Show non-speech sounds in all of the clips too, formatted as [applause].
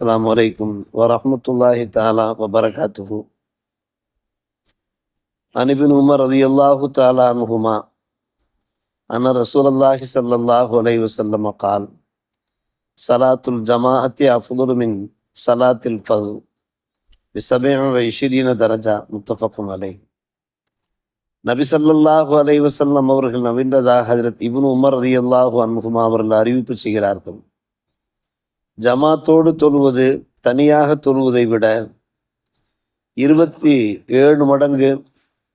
அஸ்லாம் வலைக்கும் வரமத்துல்லாஹி தாலா வபரகாத்துஹு அனிபின் உமர் அதி அல்லாஹு தாலா அனுகுமா அன ரசூல் அல்லாஹி சல்லாஹு அலை வசல்லம் கால் சலாத்துல் ஜமாஅத்தி அஃபுலுல் மின் சலாத்தில் ஃபது விசபேம் வைஷிரீன தரஜா முத்தஃபக்கும் அலை நபி சல்லாஹு அலை வசல்லம் அவர்கள் நவீன்றதாக ஹஜரத் இபுன் உமர் அதி அல்லாஹு அன்முகுமா அவர்கள் அறிவிப்பு செய்கிறார்கள். ஜமாத்தோடு தொழுவது தனியாக தொழுவதை விட இருபத்தி ஏழு மடங்கு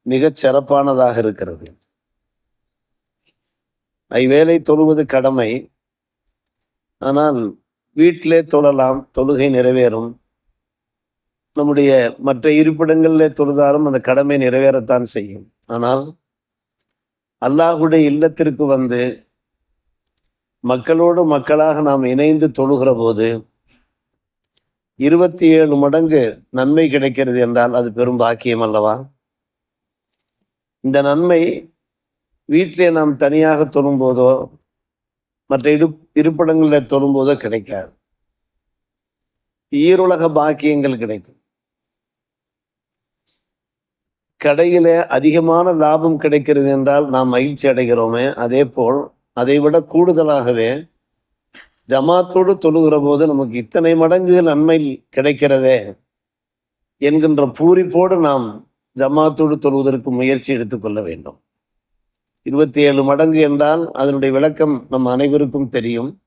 மிகச் சிறப்பானதாக இருக்கிறது. ஐவேளை தொழுவது கடமை. ஆனால் வீட்டிலே தொழலாம் தொழுகை நிறைவேறும். நம்முடைய மற்ற இருப்பிடங்களிலே தொழுதாலும் அந்த கடமை நிறைவேறத்தான் செய்யும். ஆனால் அல்லாஹுடைய இல்லத்திற்கு வந்து மக்களோடு மக்களாக நாம் இணைந்து தொழுகிற போது இருபத்தி ஏழு மடங்கு நன்மை கிடைக்கிறது என்றால் அது பெரும் பாக்கியம் அல்லவா? இந்த நன்மை வீட்டிலே நாம் தனியாக தொழும்போதோ மற்ற இடு இருப்பிடங்களில் தொழும்போதோ கிடைக்காது. ஈருலக பாக்கியங்கள் கிடைக்கும். கடையில அதிகமான லாபம் கிடைக்கிறது என்றால் நாம் மகிழ்ச்சி அடைகிறோமே அதே போல் அதை விட கூடுதலாகவே ஜமாத்தோடு தொழுகிற போது நமக்கு இத்தனை மடங்கு நன்மை கிடைக்கிறதே என்கின்ற பூரிப்போடு நாம் ஜமாத்தோடு தொழுவதற்கு முயற்சி எடுத்துக்கொள்ள வேண்டும். இருபத்தி ஏழு மடங்கு என்றால் அதனுடைய விளக்கம் நம் அனைவருக்கும் தெரியும்.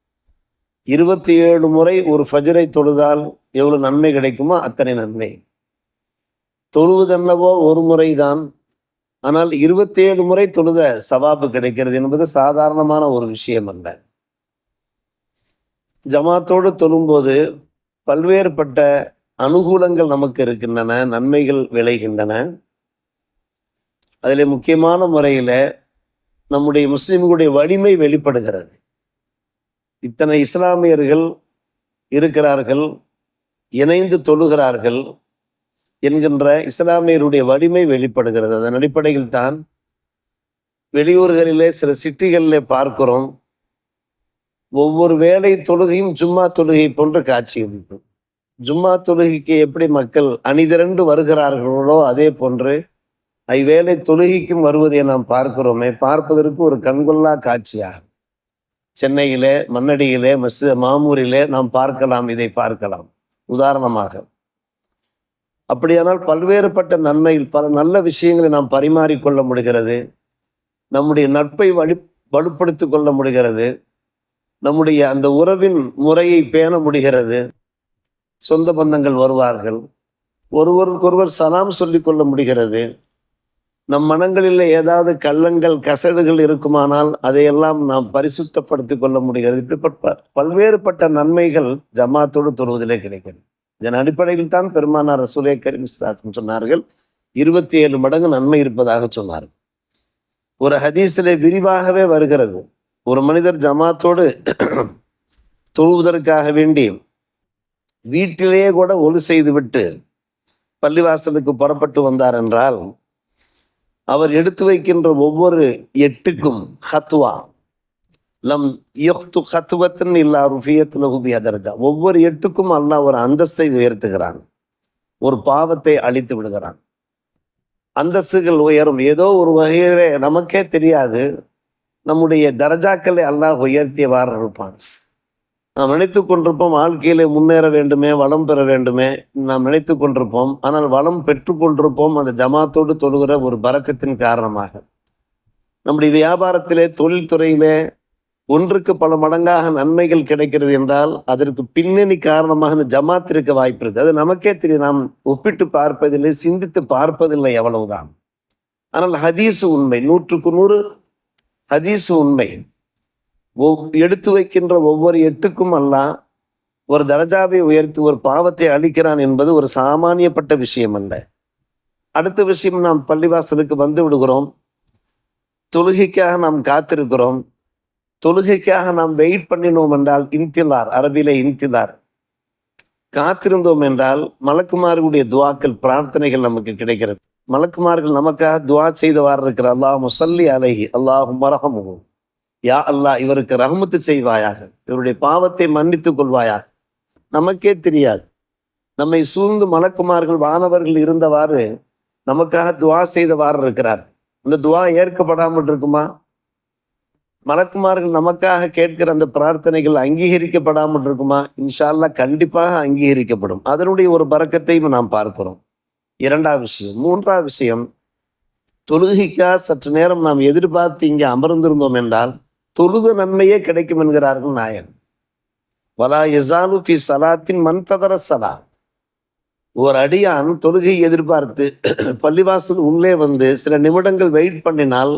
இருபத்தி ஏழு முறை ஒரு ஃபஜரை தொழுதால் எவ்வளவு நன்மை கிடைக்குமோ அத்தனை நன்மை. தொழுவதென்னவோ ஒரு முறைதான். ஆனால் இருபத்தேழு முறை தொழுத சவாபு கிடைக்கிறது என்பது சாதாரணமான ஒரு விஷயம் அல்ல. ஜமாத்தோடு தொழும்போது பல்வேறுபட்ட அனுகூலங்கள் நமக்கு இருக்கின்றன நன்மைகள் விளைகின்றன. அதில் முக்கியமான முறையில் நம்முடைய முஸ்லீம்களுடைய வலிமை வெளிப்படுகிறது. இத்தனை இஸ்லாமியர்கள் இருக்கிறார்கள் இணைந்து தொழுகிறார்கள் என்கின்ற இஸ்லாமியருடைய வலிமை வெளிப்படுகிறது. அதன் அடிப்படையில் தான் வெளியூர்களிலே சில சிட்டிகளிலே பார்க்கிறோம் ஒவ்வொரு வேலை தொழுகையும் ஜும்மா தொழுகை போன்ற காட்சி அளிக்கும் ஜும்மா தொழுகைக்கு எப்படி மக்கள் அணிதிரண்டு வருகிறார்களோ அதே போன்று ஐவேளை தொழுகைக்கும் வருவதை நாம் பார்க்கிறோமே பார்ப்பதற்கு ஒரு கண்கொள்ளா காட்சியாகும் சென்னையிலே மன்னடியிலே மஸ் மாமூரிலே நாம் பார்க்கலாம் இதை பார்க்கலாம். உதாரணமாக அப்படியானால் பல்வேறுபட்ட நன்மையில் பல நல்ல விஷயங்களை நாம் பரிமாறிக்கொள்ள முடிகிறது. நம்முடைய நட்பை வலி வலுப்படுத்திக் கொள்ள முடிகிறது. நம்முடைய அந்த உறவின் முறையை பேண முடிகிறது. சொந்த பந்தங்கள் வருவார்கள். ஒருவருக்கொருவர் சலாம் சொல்லிக்கொள்ள முடிகிறது. நம் மனங்களில் ஏதாவது கள்ளங்கள் கசடுகள் இருக்குமானால் அதையெல்லாம் நாம் பரிசுத்தப்படுத்திக் கொள்ள முடிகிறது. இப்படிப்பட்ட பல்வேறுபட்ட நன்மைகள் ஜமாத்தோடு தொழுவதிலே கிடைக்கிறது. இதன் அடிப்படையில் தான் பெருமானார் ரசூலே கரீம் சொன்னார்கள். இருபத்தி ஏழு மடங்கு நன்மை இருப்பதாக சொன்னார்கள். ஒரு ஹதீஸிலே விரிவாகவே வருகிறது. ஒரு மனிதர் ஜமாத்தோடு தொழுவதற்காக வேண்டி வீட்டிலேயே கூட ஒலி செய்துவிட்டு பள்ளிவாசலுக்கு புறப்பட்டு வந்தார் என்றால் அவர் எடுத்து வைக்கின்ற ஒவ்வொரு எட்டுக்கும் ஹத்வா லம் யொஹ்து கத்துவத்தின் இல்லா ருஃபியத் லகுபி அதர்ஜா ஒவ்வொரு எட்டுக்கும் அல்லாஹ் ஒரு அந்தஸ்தை உயர்த்துகிறான். ஒரு பாவத்தை அழித்து விடுகிறான். அந்தஸ்துகள் உயரும். ஏதோ ஒரு வகையிலே நமக்கே தெரியாது. நம்முடைய தரஜாக்களை அல்லாஹ் உயர்த்தியவாறு இருப்பான் நாம் நினைத்து கொண்டிருப்போம் வாழ்க்கையிலே முன்னேற வேண்டுமே வளம் பெற வேண்டுமே. நாம் நினைத்து கொண்டிருப்போம். ஆனால் வளம் பெற்றுக்கொண்டிருப்போம் அந்த ஜமாத்தோடு தொழுகிற ஒரு பறக்கத்தின் காரணமாக. நம்முடைய வியாபாரத்திலே தொழில்துறையிலே ஒன்றுக்கு பல மடங்காக நன்மைகள் கிடைக்கிறது என்றால் அதற்கு பின்னணி காரணமாக இந்த ஜமாத் இருக்க வாய்ப்பு இருக்கு. அது நமக்கே தெரியும். நாம் ஒப்பிட்டு பார்ப்பதில்லை சிந்தித்து பார்ப்பதில்லை எவ்வளவுதான் ஆனால் ஹதீஸ் உண்மை நூற்றுக்கு நூறு ஹதீஸ் உண்மை. எடுத்து வைக்கின்ற ஒவ்வொரு எட்டுக்கும் அல்ல ஒரு தரஜாவை உயர்த்தி ஒரு பாவத்தை அளிக்கிறான் என்பது ஒரு சாமானியப்பட்ட விஷயம் அல்ல. அடுத்த விஷயம் நாம் பள்ளிவாசலுக்கு வந்து விடுகிறோம். தொழுகைக்காக நாம் காத்திருக்கிறோம். தொழுகைக்காக நாம் வெயிட் பண்ணினோம் என்றால் இன்திலார் அரபியில இன்திலார். காத்திருந்தோம் என்றால் மலக்குமார்களுடைய துவாக்கள் பிரார்த்தனைகள் நமக்கு கிடைக்கிறது. மலக்குமார்கள் நமக்காக துவா செய்தவாறு இருக்கிற அல்லாஹ் முசல்லி அலஹி அல்லாஹ் மரகமுகு யா அல்லாஹ் இவருக்கு ரஹமத்து செய்வாயாக. இவருடைய பாவத்தை மன்னித்துக் கொள்வாயாக. நமக்கே தெரியாது. நம்மை சூழ்ந்து மலக்குமார்கள் வானவர்கள் இருந்தவாறு நமக்காக துவா செய்தவாறு இருக்கிறார் அந்த துவா ஏற்கப்படாமல் இருக்குமா? மலக்குமார்கள் நமக்காக கேட்கிற அந்த பிரார்த்தனைகள் அங்கீகரிக்கப்படாமல் இருக்குமா? இன்ஷா அல்லாஹ் கண்டிப்பாக அங்கீகரிக்கப்படும். அதனுடைய ஒரு பறக்கத்தையும் நாம் பார்க்கிறோம். இரண்டாவது விஷயம். மூன்றாவது விஷயம் தொழுகைக்கா சற்று நேரம் நாம் எதிர்பார்த்து இங்கே அமர்ந்திருந்தோம் என்றால் தொழுத நன்மையே கிடைக்கும் என்கிறார்கள் நாயன் வலா எசாலு ஃபி சலாத்தின் மன்ததர சலா. ஒரு அடியான் தொழுகை எதிர்பார்த்து பள்ளிவாசல் உள்ளே வந்து சில நிமிடங்கள் வெயிட் பண்ணினால்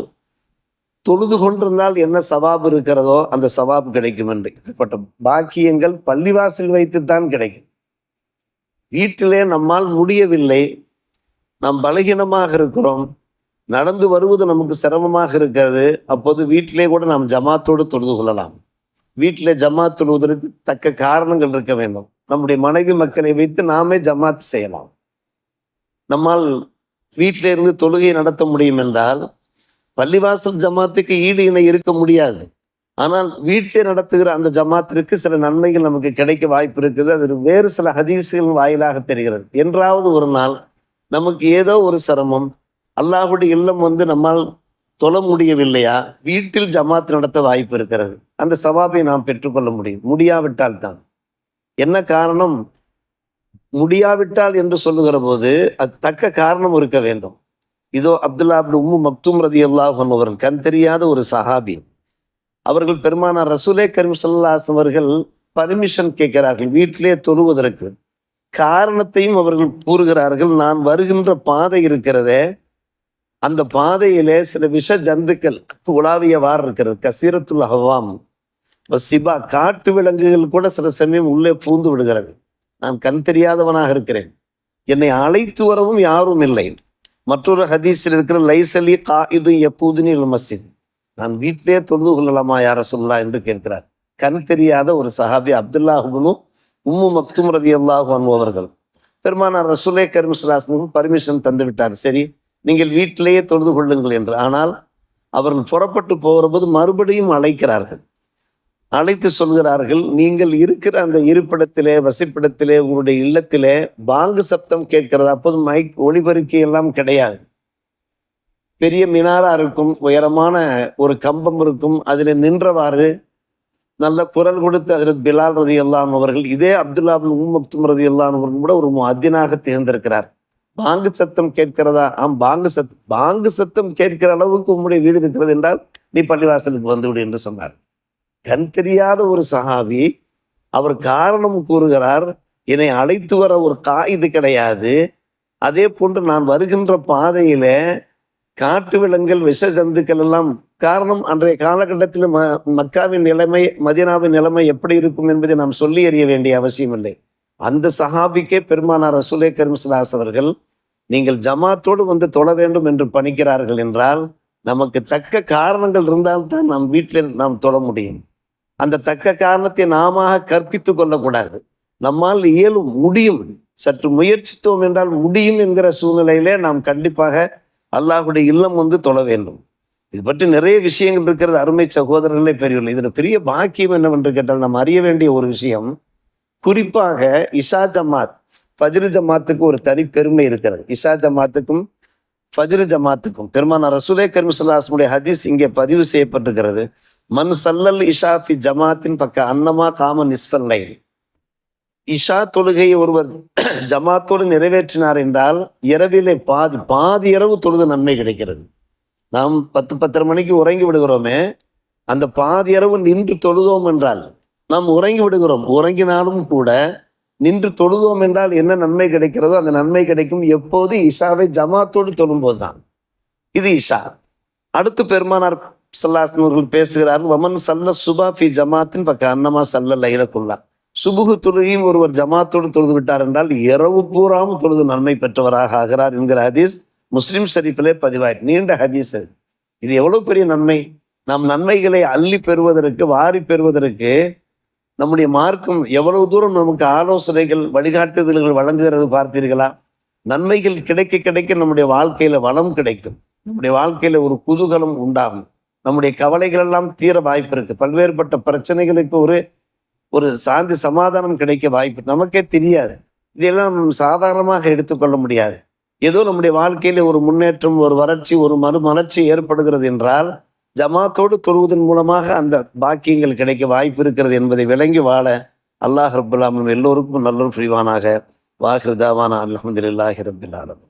தொழுது கொண்டிருந்தால் என்ன சவாபு இருக்கிறதோ அந்த சவாபு கிடைக்கும் என்று. இப்படிப்பட்ட பாக்கியங்கள் பள்ளிவாசல் வைத்துத்தான் கிடைக்கும். வீட்டிலே நம்மால் முடியவில்லை. நாம் பலகீனமாக இருக்கிறோம். நடந்து வருவது நமக்கு சிரமமாக இருக்கிறது. அப்போது வீட்டிலே கூட நாம் ஜமாத்தோடு தொழுது கொள்ளலாம். வீட்டிலே ஜமாத் தொழுவதற்கு தக்க காரணங்கள் இருக்க வேண்டும். நம்முடைய மனைவி மக்களை வைத்து நாமே ஜமாத் செய்யலாம். நம்மால் வீட்டிலே இருந்து தொழுகை நடத்த முடியும் என்றால் பள்ளிவாசல் ஜமாத்துக்கு ஈடு இணை இருக்க முடியாது. ஆனால் வீட்டில் நடத்துகிற அந்த ஜமாத்திற்கு சில நன்மைகள் நமக்கு கிடைக்க வாய்ப்பு இருக்குது. அது வேறு சில ஹதீசுகள் வாயிலாக தெரிகிறது. என்றாவது ஒரு நாள் நமக்கு ஏதோ ஒரு சிரமம் அல்லாஹுடைய இல்லம் வந்து நம்மால் தொழ முடியவில்லையா? வீட்டில் ஜமாத் நடத்த வாய்ப்பு இருக்கிறது. அந்த சவாபை நாம் பெற்றுக்கொள்ள முடியும். முடியாவிட்டால் தான். என்ன காரணம்? முடியாவிட்டால் என்று சொல்லுகிற போது அது தக்க காரணம் இருக்க வேண்டும். இதோ அப்துல்லா அப்து உம்மு மக்தும் ரதி அல்லாஹன் அவர்கள் கண் தெரியாத ஒரு சஹாபி. அவர்கள் பெருமானார் ரசூலே கரீம் சல்லாஸ் அவர்கள் பர்மிஷன் கேட்கிறார்கள் வீட்டிலே தொழுவதற்கு. காரணத்தையும் அவர்கள் கூறுகிறார்கள் நான் வருகின்ற பாதை இருக்கிறதே. அந்த பாதையிலே சில விஷ ஜந்துக்கள் உலாவியவாறு இருக்கிறது கசீரத்துல் ஹவாம் சிபா காட்டு விலங்குகள் கூட சில சமயம் உள்ளே பூந்து விடுகிறது. நான் கண் தெரியாதவனாக இருக்கிறேன். என்னை அழைத்து வரவும் யாரும் இல்லை. மற்றொரு ஹதீஸில் இருக்கிற லைசலி காயிது எப்பூதுனி மஸ்ஜித். நான் வீட்டிலே தொழுது கொள்ளலாமா யார சொல்லலாம் என்று கேட்கிறார். கண் தெரியாத ஒரு சஹாபி அப்துல்லாஹுபனு உம்மு மக்தும் ரதி அல்லாஹு அவர்கள். பெருமானார் ரசூலே கரிம்ஸ்லாஸ்முக்கு பர்மிஷன் தந்து விட்டார். சரி நீங்கள் வீட்டிலேயே தொழுது கொள்ளுங்கள் என்று. ஆனால் அவர்கள் புறப்பட்டு போகிற போது மறுபடியும் அழைக்கிறார்கள். அழைத்து சொல்கிறார்கள் நீங்கள் இருக்கிற அந்த இருப்பிடத்திலே வசிப்பிடத்திலே உங்களுடைய இல்லத்திலே பாங்கு சப்தம் கேட்கிறது. அப்போது மைக் ஒளிபெருக்கி எல்லாம் கிடையாது. பெரிய மினாரா இருக்கும் உயரமான ஒரு கம்பம் இருக்கும். அதில் நின்றவாறு நல்ல குரல் கொடுத்து அதில் பிலால் ரதி அல்லான் அவர்கள் இதே அப்துல்லா உம்மக்தும் ரதி அல்லான் அவர்கள் கூட ஒரு அதினாக தேர்ந்திருக்கிறார் பாங்கு சத்தம் கேட்கிறதா? ஆம் பாங்கு சத் பாங்கு சத்தம் கேட்கிற அளவுக்கு உங்களுடைய வீடு இருக்கிறது என்றால் நீ பள்ளிவாசலுக்கு வந்துவிடு என்று சொன்னார். கண் தெரியாத ஒரு சஹாபி அவர் காரணம் கூறுகிறார் என்னை அழைத்து வர ஒரு காயுது கிடையாது. அதே போன்று நான் வருகின்ற பாதையில காட்டு விலங்குகள் விஷ ஜந்துக்கள் எல்லாம் காரணம் அன்றைய காலகட்டத்தில் ம மக்காவின் நிலைமை மதினாவின் நிலைமை எப்படி இருக்கும் என்பதை நாம் சொல்லி அறிய வேண்டிய அவசியம் இல்லை. அந்த சஹாபிக்கே பெருமானார் ரசூலே கரிம்சலாஸ் அவர்கள் நீங்கள் ஜமாத்தோடு வந்து தொழ வேண்டும் என்று பணிக்கிறார்கள் என்றால் நமக்கு தக்க காரணங்கள் இருந்தால்தான் நம் வீட்டில் நாம் தொழ முடியும். அந்த தக்க காரணத்தை நாம கற்பித்து கொள்ளக்கூடாது. நம்மால் இயலும் முடியும். சற்று முயற்சித்தோம் என்றால் முடியும் என்கிற சூழ்நிலையிலே நாம் கண்டிப்பாக அல்லாஹுடைய இல்லம் வந்து தொழ வேண்டும். இது பற்றி நிறைய விஷயங்கள் இருக்கிறது. அருமை சகோதரர்களே பெரியவர்கள் இதில் பெரிய பாக்கியம் என்னவென்று கேட்டால் நாம் அறிய வேண்டிய ஒரு விஷயம். குறிப்பாக இஷா ஜமாத் ஃபஜ்ரு ஜமாத்துக்கு ஒரு தனி பெருமை இருக்கிறது. இஷா ஜமாத்துக்கும் ஃபஜ்ரு ஜமாத்துக்கும். பெருமான ரசூலே கரிமுசல்லாஸ்முடைய ஹதீஸ் இங்கே பதிவு செய்யப்பட்டிருக்கிறது. மன் சல்லல் இஷா ஃபி ஜமாத்தின் பக்க அன்னமா காம நிஸ்ஸல்லை இஷா தொழுகையை ஒருவர் [clears throat] ஜமாத்தோடு நிறைவேற்றினார் என்றால் இரவிலே பாதி பாதி இரவு தொழுது நன்மை கிடைக்கிறது. நாம் பத்து பத்தரை மணிக்கு உறங்கி விடுகிறோமே அந்த பாதி இரவு நின்று தொழுதோம் என்றால் நாம் உறங்கி விடுகிறோம். உறங்கினாலும் கூட நின்று தொழுதோம் என்றால் என்ன நன்மை கிடைக்கிறதோ அந்த நன்மை கிடைக்கும். எப்போது இஷாவை ஜமாத்தோடு தொழும்போது தான் இது இஷா. அடுத்து பெருமானார் சல்லாசன் அவர்கள் பேசுகிறார் வமன் சல்ல சுபா ஃபி ஜமாத்தின் பக்க அன்னமா சல்ல லைலக்குல்லா சுபுகு தொழுகையும் ஒருவர் ஜமாத்தோடு தொழுது விட்டார் என்றால் இரவு பூராவும் தொழுது நன்மை பெற்றவராக ஆகிறார் என்கிற ஹதீஸ் முஸ்லிம் ஷரீஃபிலே பதிவாய் நீண்ட ஹதீஸ் இது எவ்வளவு பெரிய நன்மை? நாம் நன்மைகளை அள்ளி பெறுவதற்கு வாரி பெறுவதற்கு நம்முடைய மார்க்கம் எவ்வளவு தூரம் நமக்கு ஆலோசனைகள் வழிகாட்டுதல்கள் வழங்குகிறது பார்த்தீர்களா? நன்மைகள் கிடைக்க கிடைக்க நம்முடைய வாழ்க்கையில வளம் கிடைக்கும். நம்முடைய வாழ்க்கையில ஒரு குதூகலம் உண்டாகும். நம்முடைய கவலைகள் எல்லாம் தீர வாய்ப்பு இருக்கு. பல்வேறுபட்ட பிரச்சனைகளுக்கு ஒரு ஒரு சாந்தி சமாதானம் கிடைக்க வாய்ப்பு நமக்கே தெரியாது. இதெல்லாம் நம்ம சாதாரணமாக எடுத்துக்கொள்ள முடியாது. ஏதோ நம்முடைய வாழ்க்கையில ஒரு முன்னேற்றம் ஒரு வறட்சி ஒரு மறுமலர்ச்சி ஏற்படுகிறது என்றால் ஜமாத்தோடு தொழுவதன் மூலமாக அந்த பாக்கியங்கள் கிடைக்க வாய்ப்பு இருக்கிறது என்பதை விளங்கி வாழ அல்லாஹ் ரபுல்லாமன் எல்லோருக்கும் நல்லொரு புரிவானாக. வாஹிருதாவான அலமதுல்லாஹி ரபில் ஆலம்